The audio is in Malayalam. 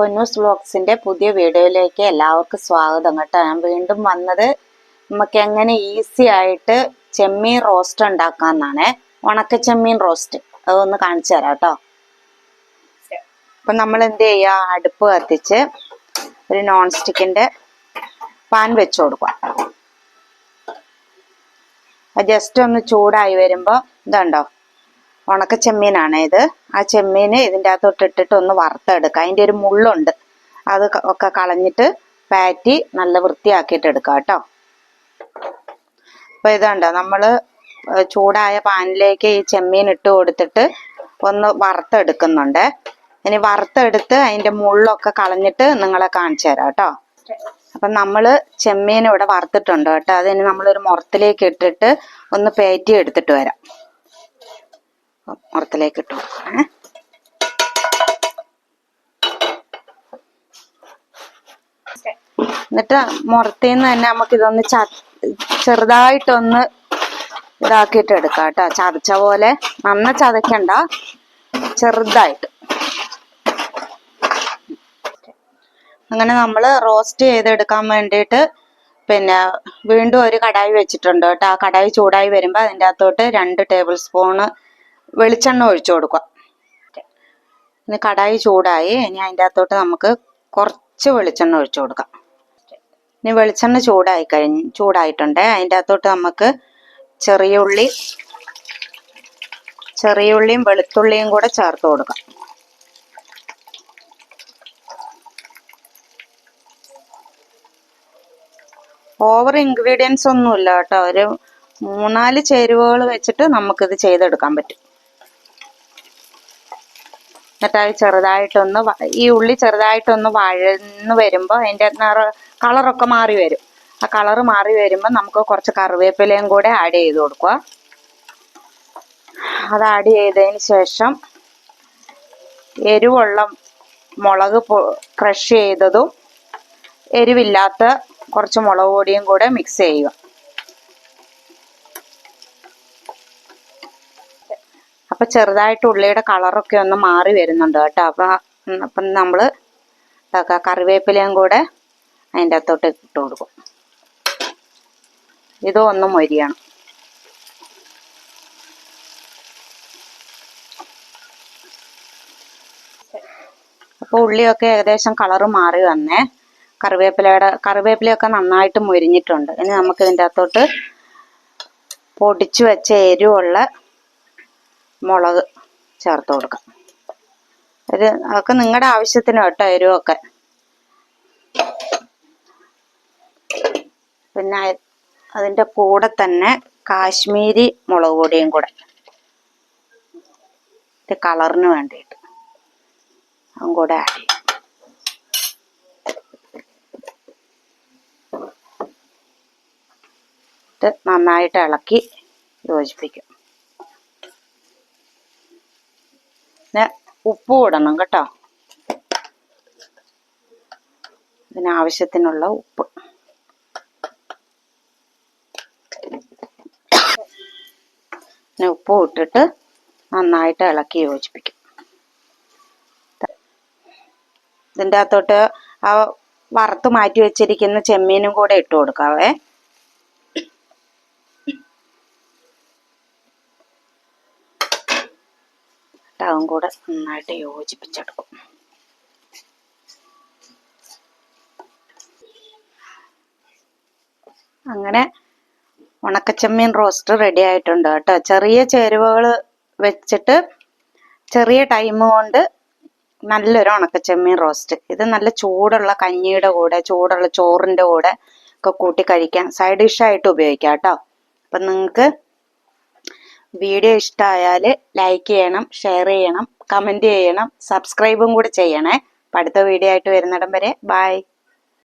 പൊന്നൂസ് വ്ളോഗ്സിന്റെ പുതിയ വീഡിയോയിലേക്ക് എല്ലാവർക്കും സ്വാഗതം കേട്ടോ. ഞാൻ വീണ്ടും വന്നത് നമുക്ക് എങ്ങനെ ഈസി ആയിട്ട് ചെമ്മീൻ റോസ്റ്റ് ഉണ്ടാക്കാന്നാണ്. ഉണക്ക ചെമ്മീൻ റോസ്റ്റ് അതൊന്ന് കാണിച്ചു തരാം കേട്ടോ. അപ്പൊ നമ്മൾ എന്ത് ചെയ്യുക അടുപ്പ് കത്തിച്ച് ഒരു നോൺ സ്റ്റിക്കിന്റെ പാൻ വെച്ച് കൊടുക്കുക. ജസ്റ്റ് ഒന്ന് ചൂടായി വരുമ്പോൾ ഇതുണ്ടോ? ഉണക്ക ചെമ്മീനാണ് ഇത്. ആ ചെമ്മീൻ ഇതിന്റെ അകത്തോട്ട് ഇട്ടിട്ട് ഒന്ന് വറുത്തെടുക്കുക അതിന്റെ ഒരു മുള്ളുണ്ട്. അത് ഒക്കെ കളഞ്ഞിട്ട് പാറ്റി നല്ല വൃത്തിയാക്കിയിട്ട് എടുക്കുക കേട്ടോ. അപ്പോൾ ഇതുണ്ട് നമ്മൾ ചൂടായ പാനിലേക്ക് ഈ ചെമ്മീൻ ഇട്ട് കൊടുത്തിട്ട് ഒന്ന് വറുത്തെടുക്കുന്നുണ്ട്. ഇനി വറുത്തെടുത്ത് അതിന്റെ മുള്ളൊക്കെ കളഞ്ഞിട്ട് നിങ്ങളെ കാണിച്ചു തരാം കേട്ടോ. അപ്പം നമ്മൾ ചെമ്മീൻ ഇവിടെ വറുത്തിട്ടുണ്ട് കേട്ടോ. അതിന് നമ്മളൊരു മുറത്തിലേക്ക് ഇട്ടിട്ട് ഒന്ന് പേറ്റി എടുത്തിട്ട് വരാം. മുറത്തിലേക്ക് ഇട്ട് കൊടുക്കണേ എന്നിട്ട് മുറത്തിൽ നിന്ന് തന്നെ നമുക്ക് ഇതൊന്ന് ച ചെറുതായിട്ടൊന്ന് ഇതാക്കിയിട്ട് എടുക്കാം കേട്ടോ. ചതച്ച പോലെ നന്ന ചതക്കണ്ട ചെറുതായിട്ട്. അങ്ങനെ നമ്മൾ റോസ്റ്റ് ചെയ്തെടുക്കാൻ വേണ്ടിയിട്ട് പിന്നെ വീണ്ടും ഒരു കടായി വെച്ചിട്ടുണ്ട് കേട്ടോ. ആ കടായി ചൂടായി വരുമ്പോൾ അതിന്റെ അകത്തോട്ട് രണ്ട് ടേബിൾ സ്പൂണ് വെളിച്ചെണ്ണ ഒഴിച്ചു കൊടുക്കുക. ഇനി കടായി ചൂടായി ഇനി അതിന്റെ അകത്തോട്ട് നമുക്ക് കുറച്ച് വെളിച്ചെണ്ണ ഒഴിച്ചു കൊടുക്കാം. ഇനി വെളിച്ചെണ്ണ ചൂടായി കഴിഞ്ഞ് ചൂടായിട്ടുണ്ട്. അതിന്റെ അകത്തോട്ട് നമുക്ക് ചെറിയ ഉള്ളി ചെറിയ ഉള്ളിയും വെളുത്തുള്ളിയും കൂടെ ചേർത്ത് കൊടുക്കാം. ഓവർ ഇൻഗ്രീഡിയൻസ് ഒന്നുമില്ല കേട്ടോ. ഒരു മൂന്നാൽ ചേരുവകൾ വെച്ചിട്ട് നമുക്കിത് ചെയ്തെടുക്കാൻ പറ്റും. എന്നിട്ട് അത് ചെറുതായിട്ടൊന്ന് ഈ ഉള്ളി ചെറുതായിട്ടൊന്ന് വഴന്ന് വരുമ്പോൾ അതിന്റെ നിറ കളറൊക്കെ മാറി വരും. ആ കളർ മാറി വരുമ്പോൾ നമുക്ക് കുറച്ച് കറിവേപ്പിലയും കൂടെ ആഡ് ചെയ്ത് കൊടുക്കുക. അത് ആഡ് ചെയ്തതിന് ശേഷം എരിവുള്ള മുളക് ക്രഷ് ചെയ്തതും എരിവില്ലാത്ത കുറച്ച് മുളക് പൊടിയും കൂടെ മിക്സ് ചെയ്യുക. അപ്പൊ ചെറുതായിട്ട് ഉള്ളിയുടെ കളറൊക്കെ ഒന്ന് മാറി വരുന്നുണ്ട് കേട്ടോ. അപ്പൊ അപ്പം നമ്മൾ കറിവേപ്പിലയും കൂടെ അതിന്റെ അകത്തോട്ട് ഇട്ട് കൊടുക്കും. ഇതും ഒന്ന് മൊരിയണം. അപ്പോൾ ഉള്ളിയൊക്കെ ഏകദേശം കളറ് മാറി വന്നേ. കറിവേപ്പിലയുടെ കറിവേപ്പിലയൊക്കെ നന്നായിട്ട് മൊരിഞ്ഞിട്ടുണ്ട്. ഇനി നമുക്ക് ഇതിന്റെ അകത്തോട്ട് പൊടിച്ചു വെച്ച എരിവുള്ള മുളക് ചേർത്ത് കൊടുക്കാം. ഒരു അതൊക്കെ നിങ്ങളുടെ ആവശ്യത്തിന് കേട്ടോ എരിവൊക്കെ. പിന്നെ അതിന്റെ കൂടെ തന്നെ കാശ്മീരി മുളക് പൊടിയും കൂടെ. കളറിന് വേണ്ടിയിട്ട്. അതും കൂടെ ആഡ് ചെയ്യും. നന്നായിട്ട് ഇളക്കി യോജിപ്പിക്കും പിന്നെ ഉപ്പ് ഇടണം കേട്ടോ. ഇതിനാവശ്യത്തിനുള്ള ഉപ്പ്. പിന്നെ ഉപ്പ് ഇട്ടിട്ട് നന്നായിട്ട് ഇളക്കി യോജിപ്പിക്കും. ഇതിന്റെ അകത്തോട്ട് ആ വറുത്ത് മാറ്റി വെച്ചിരിക്കുന്ന ചെമ്മീനും കൂടെ ഇട്ട് കൊടുക്കാവേ. അതും കൂടെ നന്നായിട്ട് യോജിപ്പിച്ചെടുക്കും. അങ്ങനെ ഉണക്കച്ചമ്മീൻ റോസ്റ്റ് റെഡി ആയിട്ടുണ്ട് കേട്ടോ. ചെറിയ ചേരുവകൾ വെച്ചിട്ട് ചെറിയ ടൈം കൊണ്ട് നല്ലൊരു ഉണക്കച്ചമ്മീൻ റോസ്റ്റ് ഇത് നല്ല ചൂടുള്ള കഞ്ഞിയുടെ കൂടെ ചൂടുള്ള ചോറിന്റെ കൂടെ ഒക്കെ കൂട്ടി കഴിക്കാൻ സൈഡ് ഡിഷായിട്ട് ഉപയോഗിക്കാം കേട്ടോ. അപ്പം നിങ്ങൾക്ക് വീഡിയോ ഇഷ്ടമായാൽ ലൈക്ക് ചെയ്യണം ഷെയർ ചെയ്യണം കമന്റ് ചെയ്യണം സബ്സ്ക്രൈബും കൂടി ചെയ്യണേ. അടുത്ത വീഡിയോ ആയിട്ട് വരുന്നിടം വരെ ബായ്